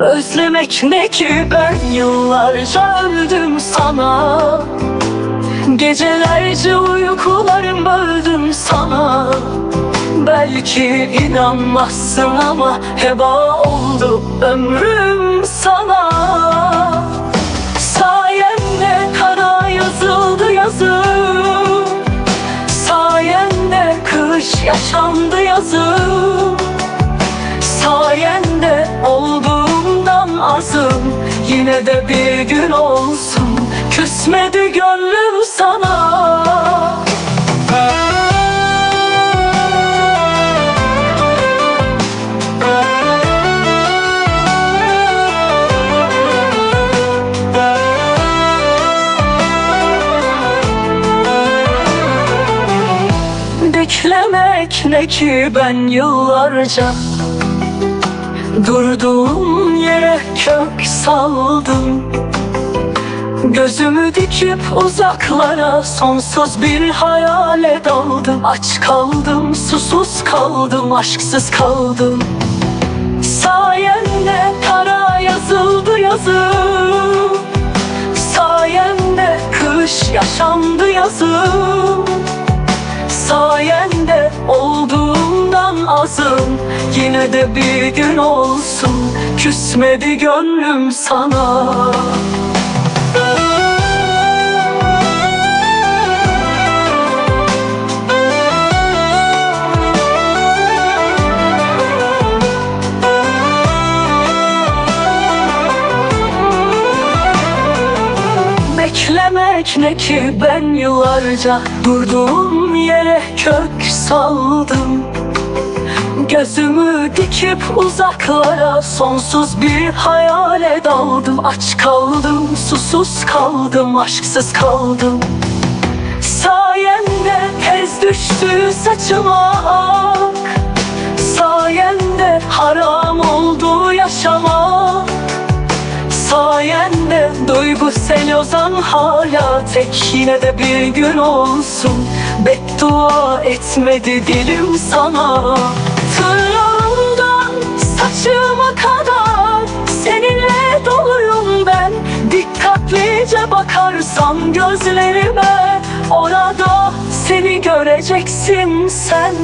Özlemek ne ki ben yıllarca öldüm sana. Gecelerce uykularım böldüm sana. Belki inanmazsın ama heba oldu ömrüm sana. Sayende kara yazıldı yazım. Sayende kış yaşandı Yine de bir gün olsun Küsmedi gönlüm sana. Beklemek ne ki ben yıllarca Durduğum yere kök saldım. Gözümü dikip uzaklara Sonsuz bir hayale daldım. Aç kaldım, susuz kaldım Aşksız kaldım. Sayende kara yazıldı yazım. Sayende kış yaşandı yazım. Sayende olduğumdan azım Yine de bir gün olsun. Küsmedi gönlüm sana. Beklemek ne ki ben yıllarca Durduğum yere kök saldım Gözümü dikip uzaklara Sonsuz bir hayale daldım. Aç kaldım, susuz kaldım, aşksız kaldım. Sayende tez düştü saçıma. Ak Sayende haram oldu yaşamak Sayende duygusel ozan hala tek. Yine de bir gün olsun. Beddua etmedi dilim sana bakarsan gözlerime Orada seni göreceksin sen